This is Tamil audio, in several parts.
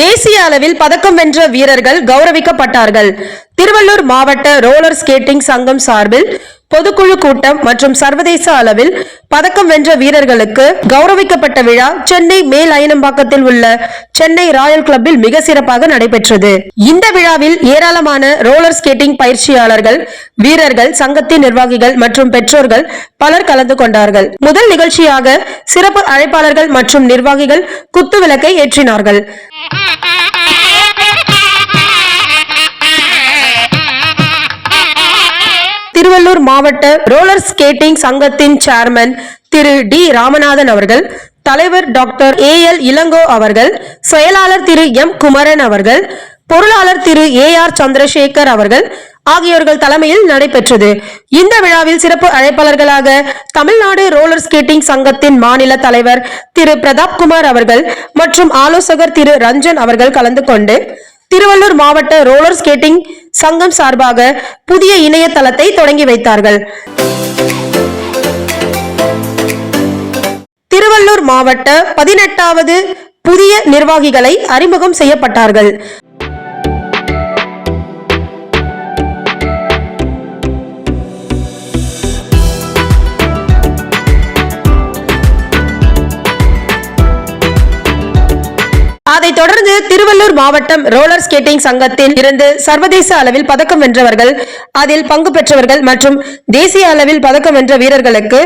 தேசிய அளவில் பதக்கம் வென்ற வீரர்கள் கௌரவிக்கப்பட்டார்கள். திருவள்ளூர் மாவட்ட ரோலர் ஸ்கேட்டிங் சங்கம் சார்பில் பொதுக்குழு கூட்டம் மற்றும் சர்வதேச அளவில் பதக்கம் வென்ற வீரர்களுக்கு கௌரவிக்கப்பட்ட விழா சென்னை மேல் அயனம்பாக்கத்தில் உள்ள சென்னை ராயல் கிளப்பில் மிக சிறப்பாக நடைபெற்றது. இந்த விழாவில் ஏராளமான ரோலர் ஸ்கேட்டிங் பயிற்சியாளர்கள் வீரர்கள் சங்கத்தின் நிர்வாகிகள் மற்றும் பெற்றோர்கள் பலர் கலந்து கொண்டார்கள். முதல் நிகழ்ச்சியாக சிறப்பு அழைப்பாளர்கள் மற்றும் நிர்வாகிகள் குத்துவிளக்கை ஏற்றினார்கள். திருவள்ளூர் மாவட்ட ரோலர் ஸ்கேட்டிங் சங்கத்தின் சேர்மன் திரு டி ராமநாதன் அவர்கள் தலைவர் டாக்டர் ஏ எல் இளங்கோ அவர்கள் செயலாளர் திரு எம் குமரன் அவர்கள் பொருளாளர் திரு ஏ ஆர் சந்திரசேகர் அவர்கள் ஆகியோர்கள் தலைமையில் நடைபெற்றது. இந்த விழாவில் சிறப்பு அழைப்பாளர்களாக தமிழ்நாடு ரோலர் ஸ்கேட்டிங் சங்கத்தின் மாநில தலைவர் திரு பிரதாப் குமார் அவர்கள் மற்றும் ஆலோசகர் திரு ரஞ்சன் அவர்கள் கலந்து கொண்டு திருவள்ளூர் மாவட்ட ரோலர் ஸ்கேட்டிங் சங்கம் சார்பாக புதிய இணையதளத்தை தொடங்கி வைத்தார்கள். திருவள்ளூர் மாவட்ட பதினெட்டாவது புதிய நிர்வாகிகளை அறிமுகம் செய்யப்பட்டார்கள். அதைத் தொடர்ந்து திருவள்ளூர் மாவட்டம் ரோலர் ஸ்கேட்டிங் சங்கத்தில் இருந்து சர்வதேச அளவில் பதக்கம் வென்றவர்கள் அதில் பங்கு பெற்றவர்கள் மற்றும் தேசிய அளவில் பதக்கம் வென்ற வீரர்களுக்கு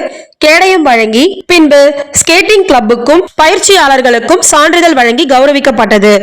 கேடயம் வழங்கி பின்பு ஸ்கேட்டிங் கிளப்புக்கும் பயிற்சியாளர்களுக்கும் சான்றிதழ் வழங்கி கௌரவிக்கப்பட்டது.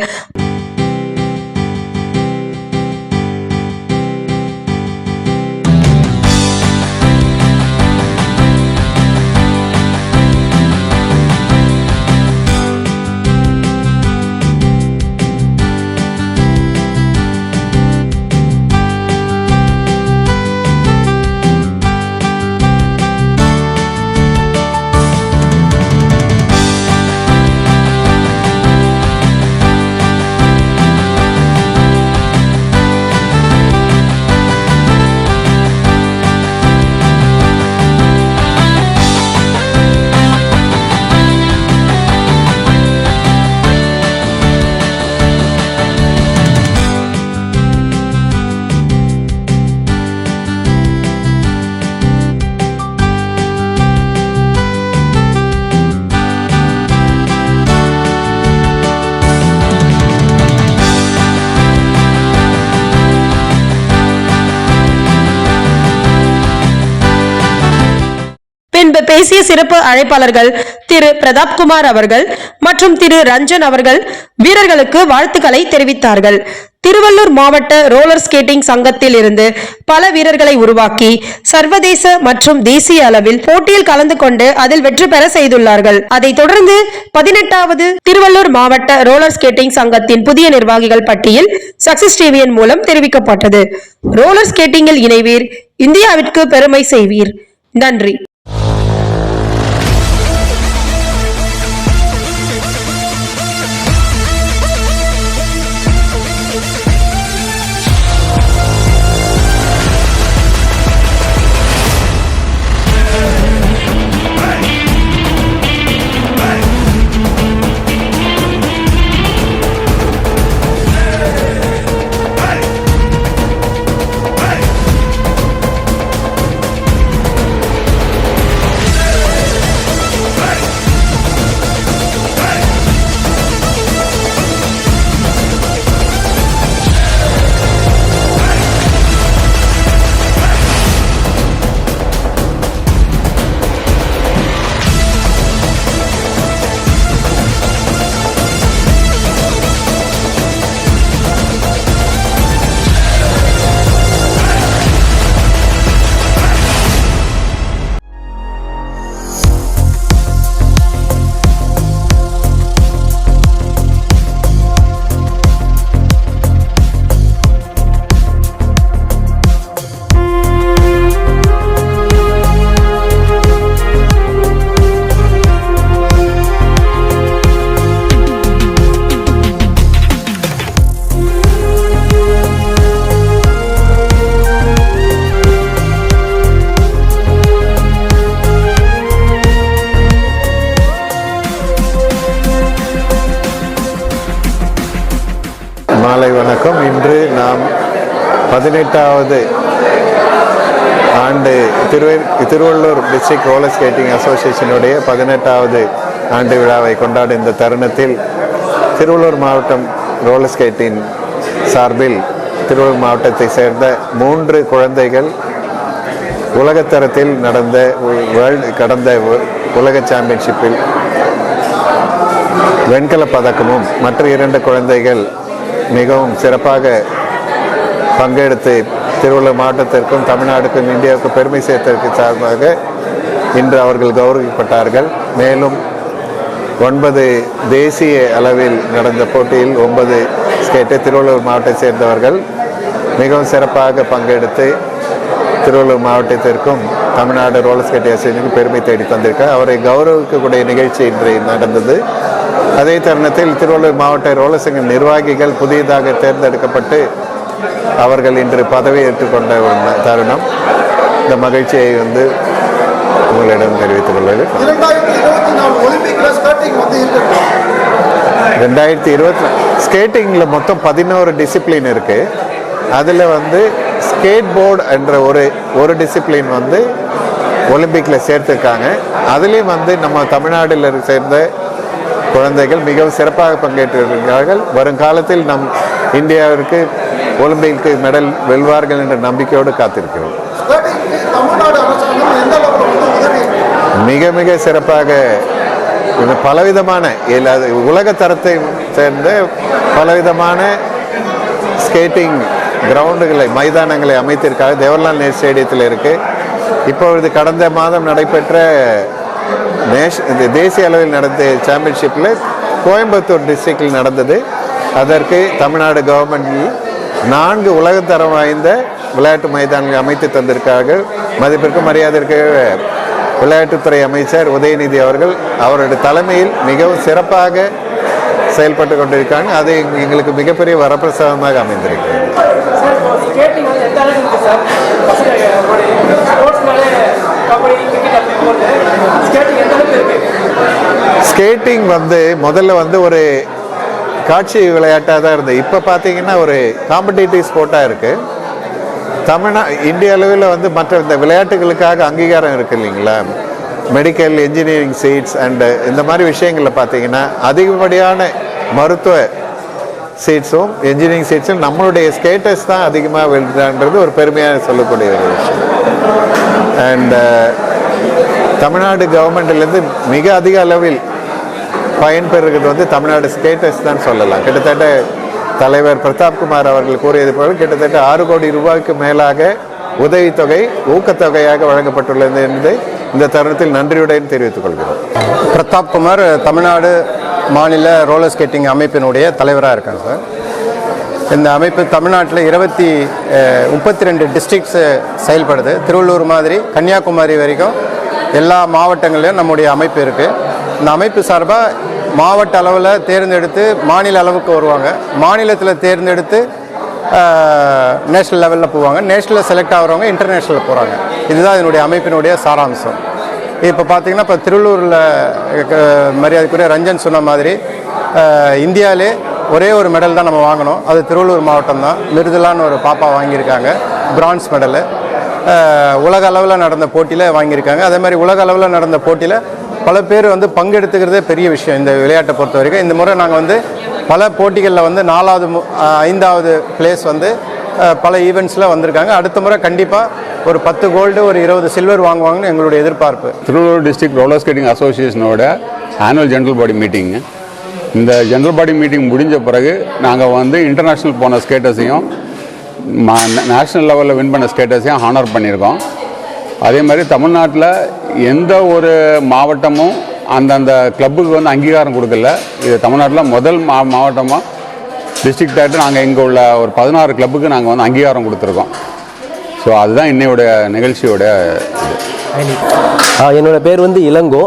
பேசிய சிறப்பு அழைப்பாளர்கள் திரு பிரதாப்குமார் அவர்கள் மற்றும் திரு ரஞ்சன் அவர்கள் வீரர்களுக்கு வாழ்த்துக்களை தெரிவித்தார்கள். திருவள்ளூர் மாவட்ட ரோலர் ஸ்கேட்டிங் சங்கத்தில் இருந்து பல வீரர்களை உருவாக்கி சர்வதேச மற்றும் தேசிய அளவில் போட்டியில் கலந்து கொண்டு அதில் வெற்றி பெற செய்துள்ளார்கள். அதைத் தொடர்ந்து பதினெட்டாவது திருவள்ளூர் மாவட்ட ரோலர் ஸ்கேட்டிங் சங்கத்தின் புதிய நிர்வாகிகள் பட்டியல் சக்சஸ் டிவியின் மூலம் தெரிவிக்கப்பட்டது. ரோலர் ஸ்கேட்டிங்கில் இணைவீர். இந்தியாவிற்கு பெருமை செய்வீர். நன்றி. பதினெட்டாவது ஆண்டு திருவே திருவள்ளூர் டிஸ்ட்ரிக்ட் ரோலர் ஸ்கேட்டிங் அசோசியேஷனுடைய பதினெட்டாவது ஆண்டு விழாவை கொண்டாடும் இந்த தருணத்தில் திருவள்ளூர் மாவட்டம் ரோலர் ஸ்கேட்டிங் சார்பில் திருவள்ளூர் மாவட்டத்தை சேர்ந்த மூன்று குழந்தைகள் உலகத்தரத்தில் நடந்த வேர்ல்டு கடந்த உலக சாம்பியன்ஷிப்பில் வெண்கல பதக்கமும் மற்ற இரண்டு குழந்தைகள் மிகவும் சிறப்பாக பங்கெடுத்து திருவள்ளூர் மாவட்டத்திற்கும் தமிழ்நாடுக்கும் இந்தியாவுக்கும் பெருமை சேர்த்ததற்கு சார்பாக இன்று அவர்கள் கௌரவிக்கப்பட்டார்கள். மேலும் ஒன்பது தேசிய அளவில் நடந்த போட்டியில் ஒன்பது ஸ்கேட்டை திருவள்ளூர் மாவட்டத்தை சேர்ந்தவர்கள் மிகவும் சிறப்பாக பங்கெடுத்து திருவள்ளூர் மாவட்டத்திற்கும் தமிழ்நாடு ரோலர் ஸ்கேட் அசோசியேஷனுக்கும் பெருமை தேடி தந்திருக்கார் அவரை கௌரவிக்கக்கூடிய நிகழ்ச்சி இன்று நடந்தது. அதே தருணத்தில் திருவள்ளூர் மாவட்ட ரோலர் சங்க நிர்வாகிகள் புதியதாக தேர்ந்தெடுக்கப்பட்டு அவர்கள் இன்று பதவி ஏற்றுக்கொண்ட ஒரு தருணம். இந்த மகிழ்ச்சியை வந்து உங்களிடம் தெரிவித்துக் கொள்வது. ரெண்டாயிரத்தி இருபத்தி ஸ்கேட்டிங்கில் மொத்தம் பதினோரு டிசிப்ளின் இருக்கு. அதில் வந்து ஸ்கேட் போர்டு என்ற ஒரு ஒரு டிசிப்ளின் வந்து ஒலிம்பிக்கில் சேர்த்துருக்காங்க. அதுலேயும் வந்து நம்ம தமிழ்நாட்டில் சேர்ந்த குழந்தைகள் மிகவும் சிறப்பாக பங்கேற்றிருக்கிறார்கள். வருங்காலத்தில் நம் இந்தியாவிற்கு ஒலிம்பிக்கு மெடல் வெல்வார்கள் என்ற நம்பிக்கையோடு காத்திருக்கிறோம். மிக மிக சிறப்பாக பலவிதமான உலக தரத்தை சேர்ந்த பலவிதமான ஸ்கேட்டிங் கிரவுண்டுகளை மைதானங்களை அமைத்திருக்காங்க. தேவர்லால் நேரு ஸ்டேடியத்தில் இருக்குது இப்பொழுது கடந்த மாதம் நடைபெற்ற நேஷ் இந்த தேசிய அளவில் நடந்த சாம்பியன்ஷிப்பில் கோயம்புத்தூர் டிஸ்ட்ரிக்டில் நடந்தது. அதற்கு தமிழ்நாடு கவர்மெண்ட் நான்கு உலகத்தரம் வாய்ந்த விளையாட்டு மைதானங்கள் அமைத்து தந்திருக்கார்கள் மதிப்பிற்கு மரியாதைக்கு விளையாட்டுத்துறை அமைச்சர் உதயநிதி அவர்கள் அவருடைய தலைமையில் மிகவும் சிறப்பாக செயல்பட்டு கொண்டிருக்காங்க. அது எங்களுக்கு மிகப்பெரிய வரப்பிரசாதமாக அமைந்திருக்கிறது. சார் ஸ்கேட்டிங் வந்து முதல்ல வந்து ஒரு காட்சி விளையாட்டாக தான் இருந்தது. இப்போ பார்த்தீங்கன்னா ஒரு காம்படிட்டிவ் ஸ்போர்ட்டாக இருக்குது தமிழ்நா இந்திய அளவில் வந்து மற்ற இந்த விளையாட்டுகளுக்காக அங்கீகாரம் இருக்கு இல்லைங்களா? மெடிக்கல் இன்ஜினியரிங் சீட்ஸ் அண்டு இந்த மாதிரி விஷயங்களில் பார்த்தீங்கன்னா அதிகப்படியான மருத்துவ சீட்ஸும் இன்ஜினியரிங் சீட்ஸும் நம்மளுடைய ஸ்கேட்டர்ஸ் தான் அதிகமாக விழுதான்றது ஒரு பெருமையாக சொல்லக்கூடிய ஒரு விஷயம். அண்ட் uh, தமிழ்நாடு கவர்மெண்ட்லேருந்து மிக அதிக அளவில் பயன்பெறுகிறது வந்து தமிழ்நாடு ஸ்டேட்டஸ் தான் சொல்லலாம். கிட்டத்தட்ட தலைவர் பிரதாப்குமார் அவர்கள் கூறியது போல கிட்டத்தட்ட ஆறு கோடி ரூபாய்க்கு மேலாக உதவித்தொகை ஊக்கத்தொகையாக வழங்கப்பட்டுள்ளது என்பதை இந்த தருணத்தில் நன்றியுடன் தெரிவித்துக் கொள்கிறோம். பிரதாப் குமார் தமிழ்நாடு மாநில ரோலர் ஸ்கேட்டிங் அமைப்பினுடைய தலைவராக இருக்காங்க சார். இந்த அமைப்பு தமிழ்நாட்டில் இருபத்தி முப்பத்தி ரெண்டு டிஸ்ட்ரிக்ஸ் செயல்படுது. திருவள்ளூர் மாதிரி கன்னியாகுமரி வரைக்கும் எல்லா மாவட்டங்களிலும் நம்முடைய அமைப்பு இருக்குது இந்த அமைப்பு சார்பாக மாவட்ட அளவில் தேர்ந்தெடுத்து மாநில அளவுக்கு வருவாங்க. மாநிலத்தில் தேர்ந்தெடுத்து நேஷ்னல் லெவலில் போவாங்க. நேஷ்னலில் செலக்ட் ஆகிறவங்க இன்டர்நேஷ்னலில் போகிறாங்க இதுதான் இதனுடைய அமைப்பினுடைய சாராம்சம். இப்போ பார்த்திங்கன்னா இப்போ திருவள்ளூரில் மரியாதைக்குரிய ரஞ்சன் சொன்ன மாதிரி இந்தியாவிலே ஒரே ஒரு மெடல் தான் நம்ம வாங்கினோம் அது திருவள்ளூர் மாவட்டம் தான். மிருதுலான்னு ஒரு பாப்பா வாங்கியிருக்காங்க. பிரான்ஸ் மெடலு உலக அளவில் நடந்த போட்டியில் வாங்கியிருக்காங்க. அதே மாதிரி உலக அளவில் நடந்த போட்டியில் பல பேர் வந்து பங்கெடுத்துக்கிறதே பெரிய விஷயம் இந்த விளையாட்டை பொறுத்த வரைக்கும். இந்த முறை நாங்கள் வந்து பல போட்டிகளில் வந்து நாலாவது ஐந்தாவது பிளேஸ் வந்து பல ஈவெண்ட்ஸில் வந்திருக்காங்க. அடுத்த முறை கண்டிப்பாக ஒரு பத்து கோல்டு ஒரு இருபது சில்வர் வாங்குவாங்கன்னு எங்களுடைய எதிர்பார்ப்பு. திருவள்ளூர் டிஸ்ட்ரிக்ட் ரோலர் ஸ்கேட்டிங் அசோசியேஷனோட ஆனுவல் ஜென்ரல் பாடி மீட்டிங் இந்த ஜென்ரல் பாடி மீட்டிங் முடிஞ்ச பிறகு நாங்கள் வந்து இன்டர்நேஷ்னல் போன ஸ்கேட்டஸையும் நேஷ்னல் லெவலில் வின் பண்ண ஸ்டேட்டஸையும் ஹானர் பண்ணியிருக்கோம். அதே மாதிரி தமிழ்நாட்டில் எந்த ஒரு மாவட்டமும் அந்தந்த கிளப்புக்கு வந்து அங்கீகாரம் கொடுக்கல. இது தமிழ்நாட்டில் முதல் மா மாவட்டமாக டிஸ்ட்ரிக்ட் ஆகிட்டு நாங்கள் இங்கே உள்ள ஒரு பதினாறு கிளப்புக்கு நாங்கள் வந்து அங்கீகாரம் கொடுத்துருக்கோம். ஸோ அதுதான் இன்னையோட நிகழ்ச்சியோட இது. பேர் வந்து இளங்கோ.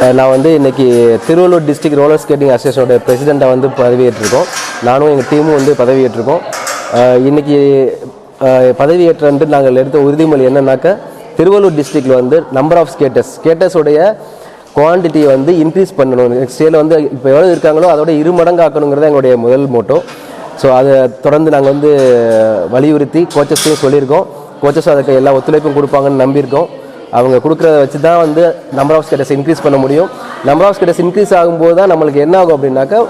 நான் வந்து இன்றைக்கி திருவள்ளூர் டிஸ்ட்ரிக்ட் ரோலர் ஸ்கேட்டிங் அசோசியேஷனோட பிரசிடெண்ட்டை வந்து பதவியேற்றிருக்கோம். நானும் எங்கள் டீமும் வந்து பதவியேற்றிருக்கோம். இன்றைக்கி இன்னைக்கு அஹ் நாங்கள் எடுத்த உறுதிமொழி என்னன்னாக்கா திருவள்ளூர் டிஸ்ட்ரிக்டில் வந்து நம்பர் ஆஃப் ஸ்கேட்டர்ஸ் ஸ்கேட்டர்ஸோடைய குவான்டிட்டியை வந்து இன்க்ரீஸ் பண்ணணும். நெக்ஸ்ட் இயரில் வந்து இப்போ எவ்வளோ இருக்காங்களோ அதோட இரு மடங்கு ஆக்கணுங்கிறது எங்களுடைய முதல் மோட்டோ ஸோ அதை தொடர்ந்து நாங்கள் வந்து வலியுறுத்தி கோச்சஸ்லையும் சொல்லியிருக்கோம். கோச்சஸ் அதுக்கு எல்லா ஒத்துழைப்பும் கொடுப்பாங்கன்னு நம்பியிருக்கோம். அவங்க கொடுக்குறத வச்சு தான் வந்து நம்பர் ஆஃப் ஸ்கேட்டர்ஸ் இன்க்ரீஸ் பண்ண முடியும். நம்பர் ஆஃப் ஸ்கேட்டர்ஸ் இன்க்ரீஸ் ஆகும்போது தான் நம்மளுக்கு என்ன ஆகும் அப்படின்னாக்கா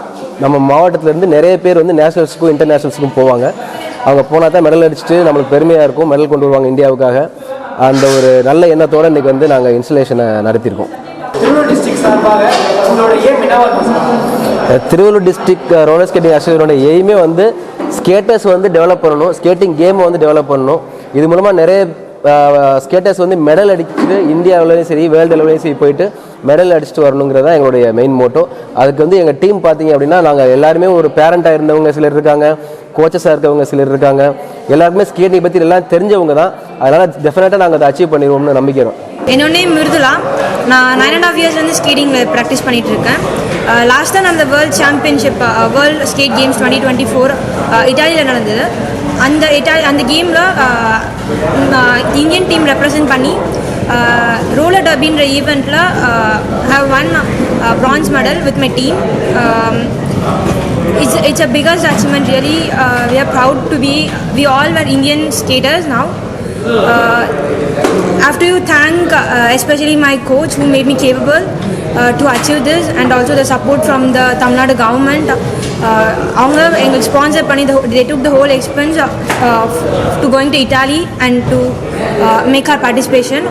நம்ம மாவட்டத்திலேருந்து நிறைய பேர் வந்து நேஷனல்ஸுக்கும் இன்டர்நேஷ்னல்ஸுக்கும் போவாங்க. அவங்க போனால் தான் மெடல் அடிச்சுட்டு நம்மளுக்கு பெருமையாக இருக்கும் மெடல் கொண்டு வருவாங்க இந்தியாவுக்காக. அந்த ஒரு நல்ல எண்ணத்தோடு இன்றைக்கி வந்து நாங்கள் இன்ஸ்டலேஷனை நடத்தியிருக்கோம். திருவள்ளூர் டிஸ்ட்ரிக்ட் ரோலர் ஸ்கேட்டிங் அசோசியேஷனோட எய்மே வந்து ஸ்கேட்டர்ஸ் வந்து டெவலப் பண்ணணும் ஸ்கேட்டிங் கேமை வந்து டெவலப் பண்ணணும். இது மூலமாக நிறைய ஸ்கேட்டர்ஸ் வந்து மெடல் அடிச்சுட்டு இந்தியா லெவலையும் சரி வேர்ல்டு லெவலையும் சரி போயிட்டு மெடல் அடிச்சுட்டு வரணுங்கிறது தான் எங்களுடைய மெயின் மோட்டோ அதுக்கு வந்து எங்கள் டீம் பார்த்தீங்க அப்படின்னா நாங்கள் எல்லாருமே ஒரு பேரண்ட்டாக இருந்தவங்க சிலர் இருக்காங்க கோச்சஸாக இருக்கவங்க சிலர் இருக்காங்க. எல்லாருக்குமே ஸ்கேட்டிங் பற்றி எல்லாம் தெரிஞ்சவங்க தான். அதனால் டெஃபினட்டாக நாங்கள் அதை அச்சீவ் பண்ணிடுவோம்னு நம்பிக்கிறோம். என்னோட நேம் மிருதுலா. நான் நைன் அண்ட் ஆஃப் இயர்ஸ் வந்து ஸ்கேட்டிங்கில் ப்ராக்டிஸ் பண்ணிட்டு இருக்கேன். லாஸ்ட் தான் அந்த world championship world skate games twenty twenty four இட்டாலியில் நடந்தது. அந்த இட்டாலி அந்த கேமில் இந்தியன் டீம் ரெப்ரசன்ட் பண்ணி ரோலர் டபின்ற ஈவெண்ட்டில் have won bronze medal with my team it's it's a biggest achievement really uh, we are proud to be we all were indian skaters now uh, I have to thank uh, especially my coach who made me capable uh, to achieve this and also the support from the Tamil Nadu government. Uh, அவங்க எங்களுக்கு ஸ்பான்சர் பண்ணி they took the whole expense to going to Italy and to make our participation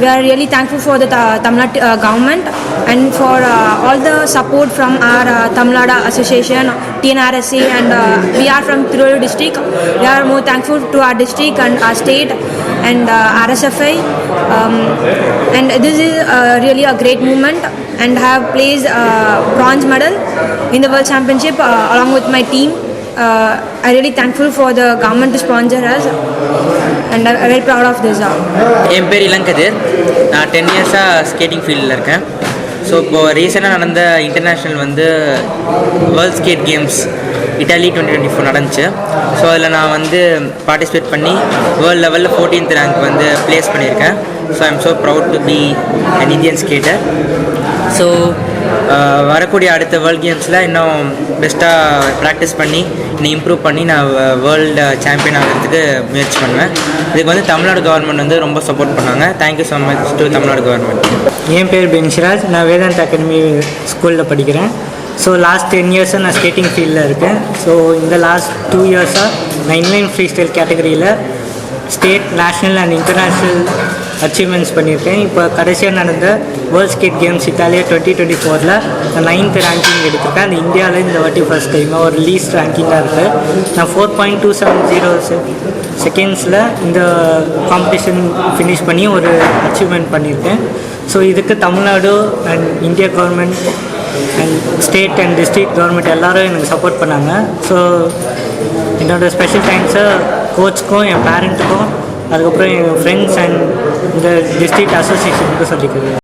we are really thankful for the Tamil Nadu government and for all the support from our Tamil Nadu association TNRSA and uh, we are from Tiruvallur district. We are more thankful to our district and our state and uh, RSFI. Um, and this is uh, really a great movement and have placed uh, bronze medal in the World Championship uh, along with my team. Uh, I'm really thankful for the government to sponsor us and I'm very proud of this. Uh. என் பேர் இளங்கதிர் நான் டென் இயர்ஸாக ஸ்கேட்டிங் ஃபீல்டில் இருக்கேன் ஸோ இப்போது ரீசெண்டாக நடந்த இன்டர்நேஷ்னல் வந்து world skate games Italy twenty twenty four நடந்துச்சு. ஸோ அதில் நான் வந்து பார்ட்டிசிபேட் பண்ணி வேர்ல்டு லெவலில் ஃபோர்டீன்த் ரேங்க் வந்து ப்ளேஸ் பண்ணியிருக்கேன். So I am so proud to be an Indian skater so வரக்கூடிய அடுத்த வேர்ல்ட் கேம்ஸில் இன்னும் பெஸ்ட்டாக ப்ராக்டிஸ் பண்ணி இன்னும் இம்ப்ரூவ் பண்ணி நான் வேர்ல்டு சாம்பியன் ஆகிறதுக்கு முயற்சி பண்ணுவேன். இதுக்கு வந்து தமிழ்நாடு கவர்மெண்ட் வந்து ரொம்ப சப்போர்ட் பண்ணாங்க. Thank you so much to Tamil Nadu government என் பேர் பென்ஷிராஜ் நான் வேதாந்த் அகாடமி ஸ்கூலில் படிக்கிறேன். ஸோ லாஸ்ட் டென் இயர்ஸாக நான் ஸ்கேட்டிங் ஃபீல்டில் இருக்கேன். ஸோ இந்த லாஸ்ட் டூ இயர்ஸாக நைன் லைன் ஃப்ரீ ஸ்டைல் கேட்டகரியில் state national and international achievements பண்ணியிருக்கேன். இப்போ கடைசியாக நடந்த வேர்ல்ட் ஸ்கேட் கேம்ஸ் இத்தாலியா டுவெண்ட்டி டுவெண்ட்டி ஃபோரில் நான் நைன்த் ரேங்கிங் எடுத்திருக்கேன். அந்த இந்தியாவில் இந்த வாட்டி ஃபஸ்ட் டைமாக ஒரு லீஸ்ட் ரேங்கிங்காக இருக்குது நான் four point two seven zero செகண்ட்ஸில் இந்த காம்படிஷன் ஃபினிஷ் பண்ணி ஒரு அச்சீவ்மெண்ட் பண்ணியிருக்கேன். ஸோ இதுக்கு Tamil Nadu and India government and state and district government எல்லாரும் எனக்கு சப்போர்ட் பண்ணாங்க. ஸோ என்னோடய ஸ்பெஷல் தேங்க்ஸை கோச்சுக்கும் என் பேரண்ட்டுக்கும் அதுக்கப்புறம் என் ஃப்ரெண்ட்ஸ் அண்ட் இந்த டிஸ்ட்ரிக்ட் அசோசியேஷனுக்கும் சொல்லிக்கிறேன்.